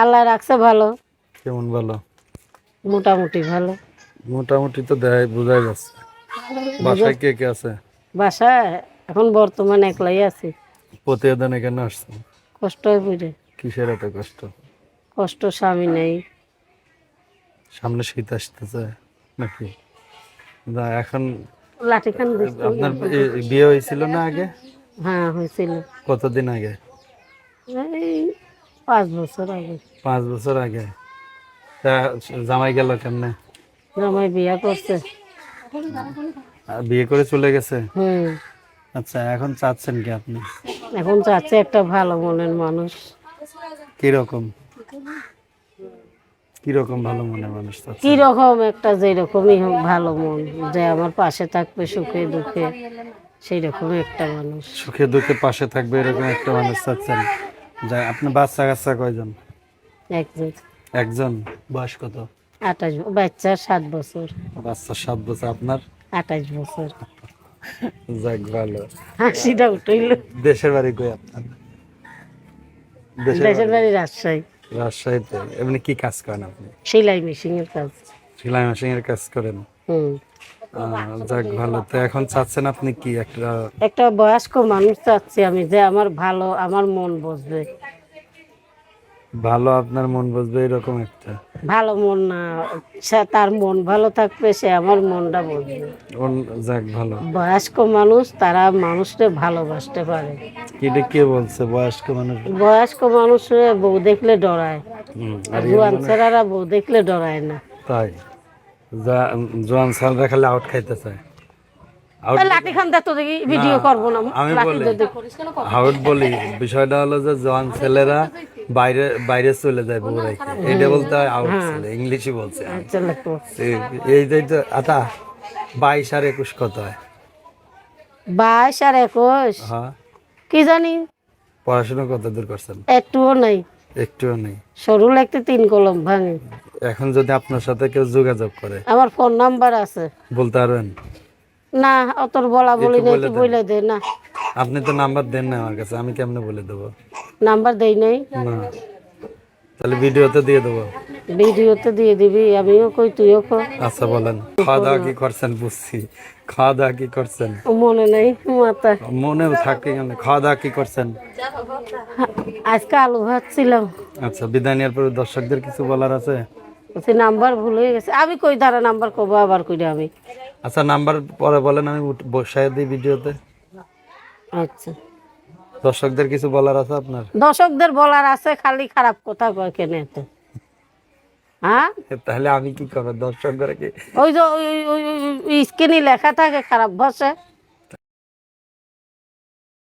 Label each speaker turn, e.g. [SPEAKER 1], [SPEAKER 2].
[SPEAKER 1] আল্লাহ রাখছে ভালো।
[SPEAKER 2] কেমন ভালো?
[SPEAKER 1] মোটামুটি ভালো।
[SPEAKER 2] মোটামুটি তো দেয় বোঝাই যাচ্ছে। বাসায় কে কে আছে?
[SPEAKER 1] বাসায় এখন বর্তমানে একলাই আছি।
[SPEAKER 2] প্রতিবেদন এখানে আসছে?
[SPEAKER 1] কষ্ট হয়ে পড়ে
[SPEAKER 2] কিসের এত কষ্ট?
[SPEAKER 1] কষ্ট স্বামী নেই।
[SPEAKER 2] সামনে শীত আসতেছে নাকি? না এখন
[SPEAKER 1] লাঠি খান।
[SPEAKER 2] আপনার বিয়ে হয়েছিল না আগে?
[SPEAKER 1] হ্যাঁ হয়েছিল।
[SPEAKER 2] কতদিন আগে?
[SPEAKER 1] এই পাঁচ বছর আগে।
[SPEAKER 2] পাঁচ বছর আগে। তা জামাই গেল কেমনে?
[SPEAKER 1] জামাই বিয়া করছে।
[SPEAKER 2] বিয়ে করে চলে গেছে?
[SPEAKER 1] হুম।
[SPEAKER 2] আচ্ছা এখন চাচ্ছেন কি আপনি?
[SPEAKER 1] এখন চাচ্ছে একটা ভালো মনের মানুষ।
[SPEAKER 2] কীরকম? কীরকম ভালো মনে মানুষ চাচ্ছে
[SPEAKER 1] কি রকম একটা যেরকমই হোক ভালো মন যে আমার পাশে থাকবে সুখে দুঃখে সেই রকম একটা মানুষ।
[SPEAKER 2] সুখে দুঃখে পাশে থাকবে এরকম একটা মানুষ চাচ্ছেন? যা আপনি বাচ্চা কাচ্চা কয়জন?
[SPEAKER 1] একজন।
[SPEAKER 2] একজন। বয়স কত?
[SPEAKER 1] আঠাশ বাচ্চা সাত বছর।
[SPEAKER 2] বাচ্চা সাত বছর আপনার?
[SPEAKER 1] আঠাশ বছর।
[SPEAKER 2] যাক ভালো।
[SPEAKER 1] হাসিটা উঠইল।
[SPEAKER 2] দেশের বাড়ি কই আপনার? দেশের
[SPEAKER 1] বাড়ি রাজশাহী।
[SPEAKER 2] রাজশাহীতে। এমনি কি কাজ করেন আপনি?
[SPEAKER 1] সেলাই মেশিনের কাজ।
[SPEAKER 2] সেলাই মেশিন এর কাজ করেন?
[SPEAKER 1] হুম।
[SPEAKER 2] যাক ভালো। তো এখন চাচ্ছেন আপনি কি? একটা
[SPEAKER 1] একটা বয়স্ক মানুষ চাচ্ছি আমি যে আমার ভালো আমার মন বসবে।
[SPEAKER 2] ভালো আপনার মন বুঝবে এরকম একটা?
[SPEAKER 1] ভালো মন না সে তার মন ভালো থাকবে সে আমার মনটা বুঝবে
[SPEAKER 2] যাক ভালো।
[SPEAKER 1] বয়স্ক মানুষ তারা মানুষকে ভালোবাসতে পারে।
[SPEAKER 2] কিটা কে বলছে বয়স্ক মানুষ?
[SPEAKER 1] বয়স্ক মানুষের বউ দেখলে ডরায়। জুয়ান ছেলেরা বউ দেখলে ডরায় না।
[SPEAKER 2] তাই? জোয়ান সালরা খালি আউট খাইতে চায়।
[SPEAKER 1] লাঠি খান দেখতো দেখি ভিডিও করব না।
[SPEAKER 2] আমি বলি আউট বলি বিষয়টা হলো যে জোয়ান ছেলেরা বাইরে বাইরে চলে যায় বউ রেখে। বলতে হয় আউট ছেলে ইংলিশই বলছে
[SPEAKER 1] আচ্ছা
[SPEAKER 2] এই- এই যে যে- আতা বাইশ আর একুশ কত হয়?
[SPEAKER 1] বাইশ আর একুশ?
[SPEAKER 2] হ্যাঁ।
[SPEAKER 1] কি জানি?
[SPEAKER 2] পড়াশোনা কত দূর করছেন?
[SPEAKER 1] একটুও নাই।
[SPEAKER 2] একটুও নেই।
[SPEAKER 1] সরু লাগতে তিন কলম ভাঙে।
[SPEAKER 2] এখন যদি আপনার সাথে কেউ যোগাযোগ করে
[SPEAKER 1] আমার ফোন নাম্বার আছে।
[SPEAKER 2] বলতে পারবেন?
[SPEAKER 1] না অতর বলা বলি নাই তুই বলে দে না।
[SPEAKER 2] আপনি তো নাম্বার দেন না আমার কাছে আমি কেমনে বলে দেবো?
[SPEAKER 1] নাম্বার দেই নাই।
[SPEAKER 2] না। তাহলে ভিডিওতে দিয়ে দেবো।
[SPEAKER 1] ভিডিওতে দিয়ে দিবি আমিও কই তুইও কই
[SPEAKER 2] আচ্ছা বলেন। খাওয়া দাওয়া কি করছেন বুঝছি। খাওয়া দাওয়া কি করছেন?
[SPEAKER 1] মনে নাই মাথা।
[SPEAKER 2] মনেও থাকে কেন খাওয়া দাওয়া কি করছেন?
[SPEAKER 1] আজকে আলু ভাত ছিলাম
[SPEAKER 2] আচ্ছা বিদায় নেওয়ার পরে দর্শকদের কিছু বলার আছে?
[SPEAKER 1] সে নাম্বার ভুল হয়ে গেছে আমি কই দ্বারা নাম্বার কব আবার কই আমি
[SPEAKER 2] আচ্ছা নাম্বার পরে বলেন আমি বসায় দিই ভিডিওতে
[SPEAKER 1] আচ্ছা
[SPEAKER 2] দর্শকদের কিছু বলার আছে আপনার
[SPEAKER 1] দর্শকদের বলার আছে খালি খারাপ কথা কয় কেন এত হ্যাঁ
[SPEAKER 2] তাহলে আমি কি করব দর্শকদের কি
[SPEAKER 1] ওই যে ওই স্ক্রিনে লেখা থাকে খারাপ ভাষা